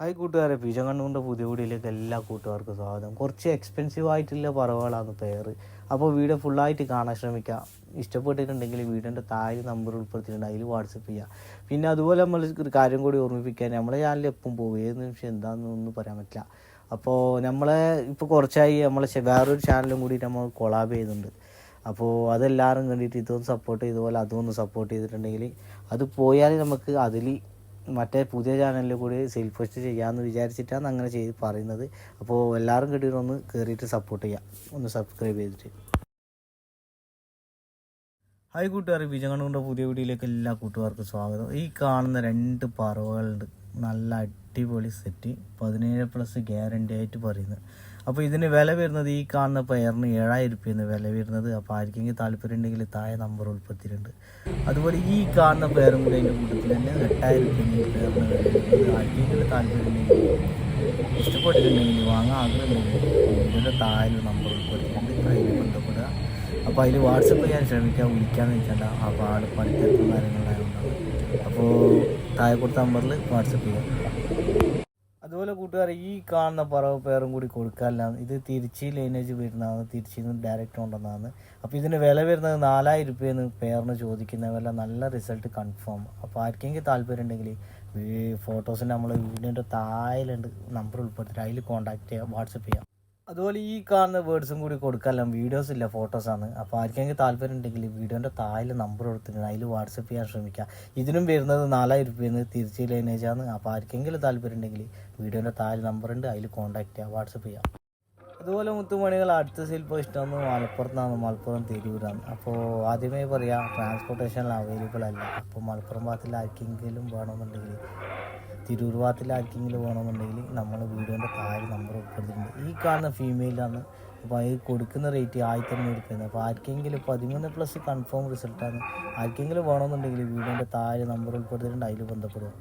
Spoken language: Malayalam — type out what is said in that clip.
ഹായ് കൂട്ടുകാരെ പിജ കണ്ണുകൊണ്ട് പുതിയ വീഡിയോയിലേക്ക് എല്ലാ കൂട്ടുകാർക്കും സ്വാഗതം. കുറച്ച് എക്സ്പെൻസീവ് ആയിട്ടുള്ള പറവുകളാണ് പേര്. അപ്പോൾ വീഡിയോ ഫുള്ളായിട്ട് കാണാൻ ശ്രമിക്കുക ഇഷ്ടപ്പെട്ടിട്ടുണ്ടെങ്കിൽ വീഡിയോന്റെ താഴെ നമ്പർ ഉൾപ്പെടുത്തിയിട്ടുണ്ട്. അതിൽ വാട്സപ്പ് ചെയ്യുക പിന്നെ അതുപോലെ നമ്മൾ ഒരു കാര്യം കൂടി ഓർമ്മിപ്പിക്കാൻ നമ്മളെ ചാനൽ എപ്പം പോകും ഏത് നിമിഷം എന്താണെന്നൊന്നും പറയാൻ പറ്റില്ല. അപ്പോൾ നമ്മളെ ഇപ്പോൾ കുറച്ചായി നമ്മളെ വേറൊരു ചാനലും കൂടി നമ്മൾ കൊളാബ് ചെയ്യുന്നുണ്ട്. അപ്പോൾ അതെല്ലാവരും കണ്ടിട്ട് ഇതൊന്ന് സപ്പോർട്ട് ചെയ്തുപോലെ അതൊന്ന് സപ്പോർട്ട് ചെയ്തിട്ടുണ്ടെങ്കിൽ അത് പോയാൽ നമുക്ക് അതിൽ മറ്റേ പുതിയ ചാനലിൽ കൂടി സെയിൽ പോസ്റ്റ് ചെയ്യാമെന്ന് വിചാരിച്ചിട്ടാണ് അങ്ങനെ ചെയ്ത് പറയുന്നത്. അപ്പോൾ എല്ലാവരും കിട്ടിയിട്ട് ഒന്ന് കയറിയിട്ട് സപ്പോർട്ട് ചെയ്യാം. ഒന്ന് സബ്സ്ക്രൈബ് ചെയ്തിട്ട്. ഹായ് കൂട്ടുകാർ വിജയകണ്ണുകൊണ്ട് പുതിയ വീഡിയോയിലേക്ക് എല്ലാ കൂട്ടുകാർക്കും സ്വാഗതം. ഈ കാണുന്ന രണ്ട് പറവകളുണ്ട്. നല്ല അടിപൊളി സെറ്റ് പതിനേഴ് പ്ലസ് ഗ്യാരണ്ടി ആയിട്ട് പറയുന്നത്. അപ്പോൾ ഇതിന് വില വരുന്നത് ഈ കാണുന്ന പയറിന് ഏഴായിരം രൂപയാണ് വില വരുന്നത്. അപ്പോൾ ആർക്കെങ്കിലും താല്പര്യം ഉണ്ടെങ്കിൽ താഴെ നമ്പർ ഉൾപ്പെടുത്തിയിട്ടുണ്ട്. അതുപോലെ ഈ കാണുന്ന പേരും കൂടെ അതിന്റെ കൂട്ടത്തിൽ തന്നെ എട്ടായിരം രൂപ ഈ പേരിന് വില വരുന്നത്. ആർക്കെങ്കിലും താല്പര്യം ഉണ്ടെങ്കിൽ ഇഷ്ടപ്പെട്ടിട്ടുണ്ടെങ്കിൽ വാങ്ങാൻ ആഗ്രഹമുണ്ടെങ്കിൽ ഇതിന്റെ താഴെ നമ്പർ ഉൾപ്പെടുത്തിയിട്ടുണ്ട്. അതിൽ ബന്ധപ്പെടുക. അപ്പോൾ അതിൽ വാട്സപ്പ് ഞാൻ ശ്രമിക്കാം. വിളിക്കാമെന്ന് വെച്ചാൽ അപ്പോൾ ആൾ പണിത്തിരക്കും കാര്യങ്ങളായതുകൊണ്ടാണ് അപ്പോൾ താഴെ കൊടുത്ത നമ്പറിൽ വാട്സപ്പ് ചെയ്യാം. അതുപോലെ കൂട്ടുകാരെ ഈ കാണുന്ന പറവ് പേരും കൂടി കൊടുക്കാനില്ല ഇത് തിരിച്ച് ലൈനേജ് വരുന്നതാണ്. തിരിച്ചിൽ നിന്ന് ഡയറക്റ്റ് കൊണ്ടുവന്നതാണ്. അപ്പോൾ ഇതിന് വില വരുന്നത് നാലായിരം രൂപയെന്ന് പേറിന് ചോദിക്കുന്ന വില നല്ല റിസൾട്ട് കൺഫേം അപ്പോൾ ആർക്കെങ്കിലും താല്പര്യം ഉണ്ടെങ്കിൽ ഈ ഫോട്ടോസിന് നമ്മൾ വീടിന്റെ താഴെയുണ്ട് നമ്പർ ഉൾപ്പെടുത്തിയിട്ട് അതിൽ കോൺടാക്ട് ചെയ്യാം വാട്സപ്പ് ചെയ്യാം. അതുപോലെ ഈ കാണുന്ന വേർഡ്സും കൂടി കൊടുക്കാമല്ലോ വീഡിയോസ് ഇല്ല ഫോട്ടോസാണ് അപ്പോൾ ആർക്കെങ്കിലും താല്പര്യം ഉണ്ടെങ്കിൽ വീഡിയോന്റെ താഴെ നമ്പർ കൊടുത്തിട്ടുണ്ട് അതിൽ വാട്സപ്പ് ചെയ്യാൻ ശ്രമിക്കുക ഇതിനും വരുന്നത് നാലായിരം രൂപയെന്ന് തിരിച്ച് ലൈനേജാണ് അപ്പോൾ ആർക്കെങ്കിലും താല്പര്യം ഉണ്ടെങ്കിൽ വീഡിയോന്റെ താഴെ നമ്പർ ഉണ്ട് അതിൽ കോൺടാക്ട് ചെയ്യുക വാട്സപ്പ് ചെയ്യാം. അതുപോലെ മുത്തുമണികൾ അടുത്ത ശില്പം ഇഷ്ടമെന്ന് മലപ്പുറത്താണ്. മലപ്പുറം തിരൂരാണ്. അപ്പോൾ ആദ്യമേ പറയാം ട്രാൻസ്പോർട്ടേഷൻ അവൈലബിൾ അല്ല. അപ്പോൾ മലപ്പുറം ഭാഗത്തിൽ ആർക്കെങ്കിലും വേണമെന്നുണ്ടെങ്കിൽ തിരൂർ പോകണമെന്നുണ്ടെങ്കിൽ നമ്മൾ വീഡിയോന്റെ താഴെ നമ്പർ കൊടുത്തിട്ടുണ്ട് ഈ കാണുന്ന ഫീമെയിലാണ് അപ്പോൾ അത് കൊടുക്കുന്ന റേറ്റ് ആയിരത്തി അഞ്ഞൂറ് രൂപയാണ്. അപ്പോൾ ആർക്കെങ്കിലും പതിമൂന്ന് പ്ലസ് കൺഫേം റിസൾട്ടാണ് ആർക്കെങ്കിലും വേണമെന്നുണ്ടെങ്കിൽ വീഡിയോന്റെ താഴെ നമ്പർ ഉൾപ്പെടുത്തിയിട്ടുണ്ട്. അതിൽ ബന്ധപ്പെടുക.